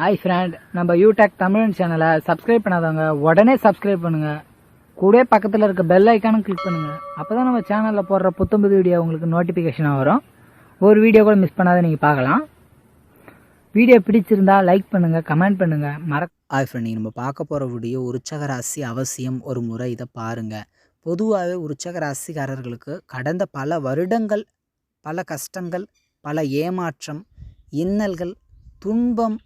Hi friend நம்ம யூடெக் தமிழ் சேனலை subscribe பண்ணாதவங்க உடனே சப்ஸ்கிரைப் பண்ணுங்க. கூட பக்கத்தில் இருக்க பெல் ஐக்கானும் கிளிக் பண்ணுங்க. அப்பதான் நம்ம சேனலில் போடுற புத்தம்புது வீடியோ உங்களுக்கு நோட்டிஃபிகேஷனாக வரும். ஒரு வீடியோ கூட மிஸ் பண்ணாத நீங்கள் பார்க்கலாம். வீடியோ பிடிச்சிருந்தா லைக் பண்ணுங்க கமெண்ட் பண்ணுங்க. மறக்க ஹாய் ஃப்ரெண்ட் நீங்கள் நம்ம பார்க்க போகிற வீடியோ உற்சகராசி அவசியம் ஒரு முறை. இதை பாருங்கள் பொதுவாகவே உற்சக ராசிக்காரர்களுக்கு கடந்த பல வருடங்கள் பல கஷ்டங்கள் பல ஏமாற்றம் இன்னல்கள் துன்பம்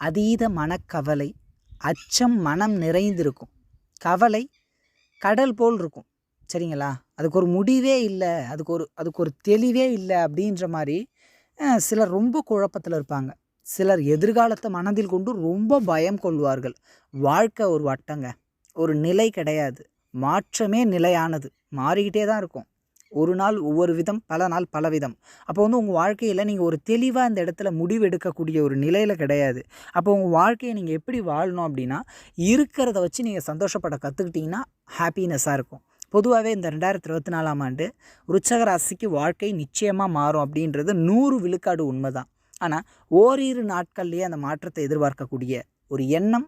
அதீத மனக்கவலை அச்சம் மனம் நிறைந்திருக்கும். கவலை கடல் போல் இருக்கும். சரிங்களா? அதுக்கு ஒரு முடிவே இல்லை அதுக்கு ஒரு அதுக்கு ஒரு தெளிவே இல்லை அப்படின்ற மாதிரி சிலர் ரொம்ப குழப்பத்தில் இருப்பாங்க. சிலர் எதிர்காலத்தை மனதில் கொண்டு ரொம்ப பயம் கொள்வார்கள். வாழ்க்கை ஒரு வட்டங்க. ஒரு நிலை கிடையாது. மாற்றமே நிலையானது. மாறிக்கிட்டே தான் இருக்கும். ஒரு நாள் ஒவ்வொரு விதம் பல நாள் பல விதம். அப்போ வந்து உங்கள் வாழ்க்கையில் நீங்கள் ஒரு தெளிவாக இந்த இடத்துல முடிவு எடுக்கக்கூடிய ஒரு நிலையில் கிடையாது. அப்போ உங்கள் வாழ்க்கையை நீங்கள் எப்படி வாழணும் அப்படின்னா இருக்கிறத வச்சு நீங்கள் சந்தோஷப்பட கற்றுக்கிட்டிங்கன்னா ஹாப்பினஸ்ஸாக இருக்கும். பொதுவாகவே இந்த ரெண்டாயிரத்தி இருபத்தி நாலாம் ஆண்டு ருச்சக ராசிக்கு வாழ்க்கை நிச்சயமாக மாறும் அப்படின்றது நூறு விழுக்காடு உண்மை தான் ஆனால் ஓரிரு நாட்கள்லேயே அந்த மாற்றத்தை எதிர்பார்க்கக்கூடிய ஒரு எண்ணம்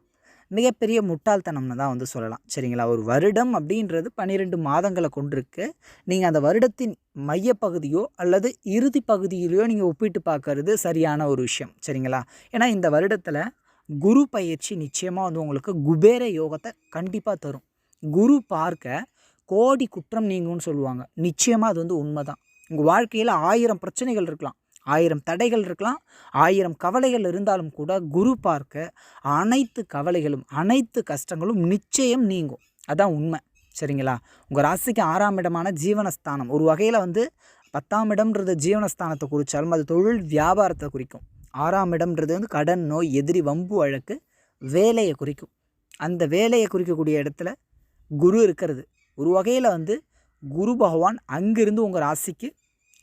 மிகப்பெரிய முட்டாள்தனம்னு தான் வந்து சொல்லலாம். சரிங்களா? ஒரு வருடம் அப்படின்றது பன்னிரெண்டு மாதங்களை கொண்டிருக்கு. நீங்கள் அந்த வருடத்தின் மையப்பகுதியோ அல்லது இறுதி பகுதியிலையோ நீங்கள் ஒப்பிட்டு பார்க்கறது சரியான ஒரு விஷயம். சரிங்களா? ஏன்னா இந்த வருடத்தில் குரு பயிற்சி நிச்சயமாக வந்து உங்களுக்கு குபேர யோகத்தை கண்டிப்பாக தரும். குரு பார்க்க கோடி குற்றம் நீங்கும்னு சொல்லுவாங்க. நிச்சயமாக அது வந்து உண்மை தான் உங்கள் வாழ்க்கையில் ஆயிரம் பிரச்சனைகள் இருக்கலாம். ஆயிரம் தடைகள் இருக்கலாம் ஆயிரம் கவலைகள் இருந்தாலும் கூட குரு பார்க்க அனைத்து கவலைகளும் அனைத்து கஷ்டங்களும் நிச்சயம் நீங்கும். அதான் உண்மை. சரிங்களா? உங்கள் ராசிக்கு ஆறாம் இடமான ஜீவனஸ்தானம். ஒரு வகையில் வந்து பத்தாம் இடம்ன்றது ஜீவனஸ்தானத்தை குறித்தாலும் அது தொழில் வியாபாரத்தை குறிக்கும். ஆறாம் இடம்ன்றது வந்து கடன் நோய் எதிரி வம்பு வழக்கு வேலையை குறிக்கும். அந்த வேலையை குறிக்கக்கூடிய இடத்துல குரு இருக்கிறது. ஒரு வகையில் வந்து குரு பகவான் அங்கிருந்து உங்கள் ராசிக்கு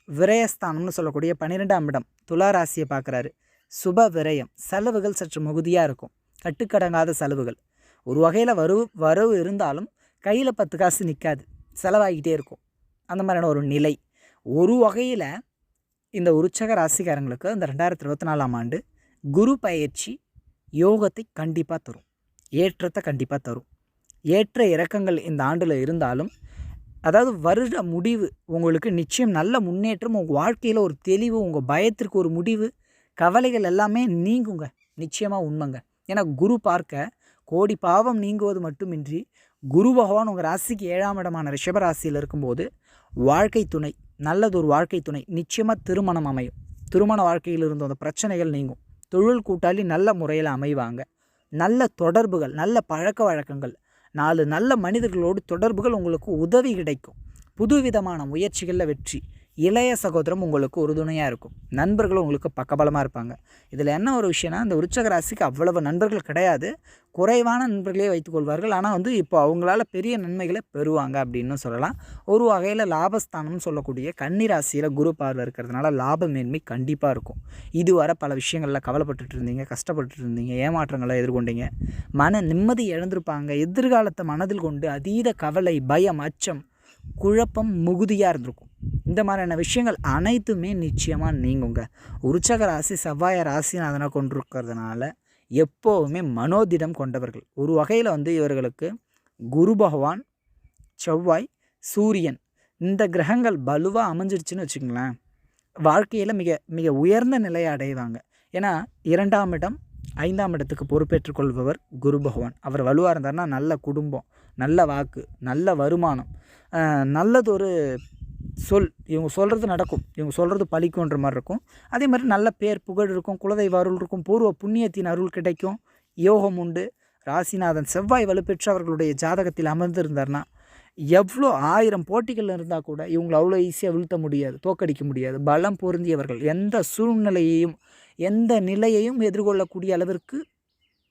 விரயஸ்தானம்னு சொல்லக்கூடிய பன்னிரெண்டாம் இடம் துலா ராசியை பார்க்குறாரு. சுப விரயம் செலவுகள் சற்று மிகுதியாக இருக்கும். கட்டுக்கடங்காத செலவுகள். ஒரு வகையில் வரவு வரவு இருந்தாலும் கையில் பத்து காசு நிற்காது செலவாகிக்கிட்டே இருக்கும். அந்த மாதிரியான ஒரு நிலை. ஒரு வகையில் இந்த உற்சக ராசிக்காரங்களுக்கு இந்த ரெண்டாயிரத்தி இருபத்தி நாலாம் ஆண்டு குரு பயிற்சி யோகத்தை கண்டிப்பாக தரும். ஏற்றத்தை கண்டிப்பாக தரும். ஏற்ற இறக்கங்கள் இந்த ஆண்டில் இருந்தாலும் அதாவது வருட முடிவு உங்களுக்கு நிச்சயம் நல்ல முன்னேற்றம் உங்கள் வாழ்க்கையில் ஒரு தெளிவு உங்கள் பயத்திற்கு ஒரு முடிவு கவலைகள் எல்லாமே நீங்குங்க. நிச்சயமாக உண்மைங்க. ஏன்னா குரு பார்க்க கோடி பாவம் நீங்குவது மட்டுமின்றி குரு பகவான் உங்கள் ராசிக்கு ஏழாம் இடமான ரிஷபராசியில் இருக்கும்போது வாழ்க்கை துணை நல்லதொரு வாழ்க்கை துணை நிச்சயமாக திருமணம் அமையும். திருமண வாழ்க்கையில் இருந்த அந்த பிரச்சனைகள் நீங்கும். தொழில் கூட்டாளி நல்ல முறையில் அமைவாங்க. நல்ல தொடர்புகள் நல்ல பழக்க வழக்கங்கள் நாலு நல்ல மனிதர்களோடு தொடர்புகள் உங்களுக்கு உதவி கிடைக்கும். புதுவிதமான முயற்சிகளில் வெற்றி. இளைய சகோதரம் உங்களுக்கு உறுதுணையாக இருக்கும். நண்பர்களும் உங்களுக்கு பக்கபலமாக இருப்பாங்க. இதில் என்ன ஒரு விஷயம்னா இந்த உற்சக ராசிக்கு அவ்வளவு நண்பர்கள் கிடையாது. குறைவான நண்பர்களே வைத்துக்கொள்வார்கள் ஆனால் வந்து இப்போ அவங்களால பெரிய நன்மைகளை பெறுவாங்க அப்படின்னு சொல்லலாம். ஒரு வகையில் லாபஸ்தானம்னு சொல்லக்கூடிய கன்னிராசியில் குரு பார்வை இருக்கிறதுனால லாப மேன்மை கண்டிப்பாக இருக்கும். இதுவரை பல விஷயங்களில் கவலைப்பட்டுட்டு இருந்தீங்க கஷ்டப்பட்டுட்டு இருந்தீங்க ஏமாற்றங்களை எதிர்கொண்டீங்க. மன நிம்மதி இழந்திருப்பாங்க. எதிர்காலத்தை மனதில் கொண்டு அதீத கவலை பயம் அச்சம் குழப்பம் மிகுதியாக இருந்திருக்கும். இந்த மாதிரியான விஷயங்கள் அனைத்துமே நிச்சயமாக நீங்குங்க. உற்சக ராசி செவ்வாய ராசிநாதனை கொண்டிருக்கிறதுனால எப்போவுமே மனோதிடம் கொண்டவர்கள். ஒரு வகையில் வந்து இவர்களுக்கு குரு பகவான் செவ்வாய் சூரியன் இந்த கிரகங்கள் வலுவாக அமைஞ்சிருச்சுன்னு வச்சுங்களேன் வாழ்க்கையில் மிக மிக உயர்ந்த நிலையை அடைவாங்க. ஏன்னா இரண்டாம் இடம் ஐந்தாம் இடத்துக்கு பொறுப்பேற்றுக்கொள்பவர் குரு பகவான். அவர் வலுவாக இருந்தார்னா நல்ல குடும்பம் நல்ல வாக்கு நல்ல வருமானம் நல்லதொரு சொல் இவங்க சொல்கிறது நடக்கும். இவங்க சொல்கிறது பழிக்குன்ற மாதிரி இருக்கும். அதே மாதிரி நல்ல பேர் புகழ் இருக்கும் குலதெய்வ அருள் இருக்கும் பூர்வ புண்ணியத்தின் அருள் கிடைக்கும். யோகம் உண்டு. ராசிநாதன் செவ்வாய் வலுப்பெற்று அவர்களுடைய ஜாதகத்தில் அமர்ந்திருந்தார்னா எவ்வளோ ஆயிரம் போட்டிகள் இருந்தால் கூட இவங்களை அவ்வளோ ஈஸியாக வீழ்த்த முடியாது தோக்கடிக்க முடியாது. பலம் பொருந்தியவர்கள் எந்த சூழ்நிலையையும் எந்த நிலையையும் எதிர்கொள்ளக்கூடிய அளவிற்கு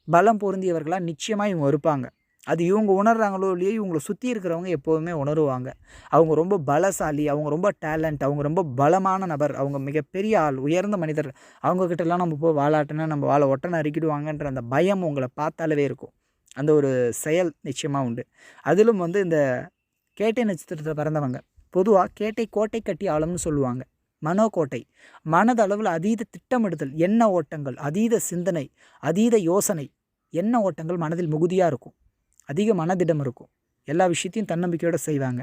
பலம் பொருந்தியவர்களாக நிச்சயமாக இவங்க இருப்பாங்க. அது இவங்க உணர்றாங்களோ இல்லையோ இவங்களை சுற்றி இருக்கிறவங்க எப்போவுமே உணருவாங்க. அவங்க ரொம்ப பலசாலி அவங்க ரொம்ப டேலண்ட் அவங்க ரொம்ப பலமான நபர் அவங்க மிகப்பெரிய ஆள் உயர்ந்த மனிதர். அவங்கக்கிட்டலாம் நம்ம போய் வாழாட்டினா நம்ம வாழை ஒட்டனை அறுக்கிடுவாங்கன்ற அந்த பயம் உங்களை பார்த்தாலவே இருக்கும். அந்த ஒரு செயல் நிச்சயமாக உண்டு. அதிலும் வந்து இந்த கேட்டை நட்சத்திரத்தில் பிறந்தவங்க பொதுவாக கேட்டை கோட்டை கட்டி ஆளும்னு சொல்லுவாங்க. மனோக்கோட்டை மனதளவில் அதீத திட்டமிடுதல் எண்ண ஓட்டங்கள் அதீத சிந்தனை அதீத யோசனை எண்ண ஓட்டங்கள் மனதில் மிகுதியாக இருக்கும். அதிக மனதிடம் இருக்கும். எல்லா விஷயத்தையும் தன்னம்பிக்கையோடு செய்வாங்க.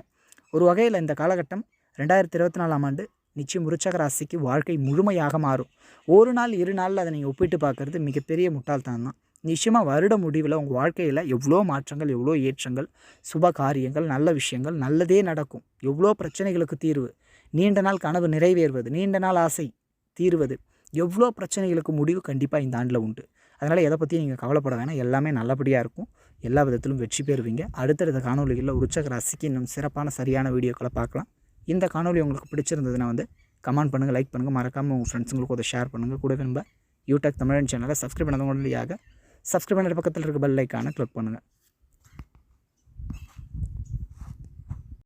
ஒரு வகையில் இந்த காலகட்டம் ரெண்டாயிரத்தி இருபத்தி நாலாம் ஆண்டு நிச்சயம் உருச்சக ராசிக்கு வாழ்க்கை முழுமையாக மாறும். ஒரு நாள் இரு நாளில் அதை நீங்கள் ஒப்பிட்டு பார்க்குறது மிகப்பெரிய முட்டாள்தான் தான். நிச்சயமாக வருட முடிவில் உங்கள் வாழ்க்கையில் எவ்வளோ மாற்றங்கள் எவ்வளோ ஏற்றங்கள் சுப காரியங்கள் நல்ல விஷயங்கள் நல்லதே நடக்கும். எவ்வளோ பிரச்சனைகளுக்கு தீர்வு? நீண்ட நாள் கனவு நிறைவேறுவது நீண்ட நாள் ஆசை தீர்வது எவ்வளோ பிரச்சனைகளுக்கு முடிவு கண்டிப்பாக இந்த ஆண்டில் உண்டு. அதனால் எதை பற்றி நீங்கள் கவலைப்பட வேணாம். எல்லாமே நல்லபடியாக இருக்கும். எல்லா விதத்திலும் வெற்றி பெறுவீங்க. அடுத்தடுத்த காணொலிகளில் உற்சக ராசிக்கு இன்னும் சிறப்பான சரியான வீடியோக்களை பார்க்கலாம். இந்த காணொலி உங்களுக்கு பிடிச்சிருந்ததுன்னா வந்து கமெண்ட் பண்ணுங்கள் லைக் பண்ணுங்கள் மறக்காமல் உங்கள் ஃப்ரெண்ட்ஸுங்களுக்கு அதை ஷேர் பண்ணுங்கள் கூட நம்ம யூடியூப் தமிழன் சேனலை சப்ஸ்கிரைப் பண்ணாதவங்க வழியாக சப்ஸ்கிரைப் பண்ணுற பக்கத்தில் இருக்க பெல் ஐக்கானை கிளிக் பண்ணுங்கள்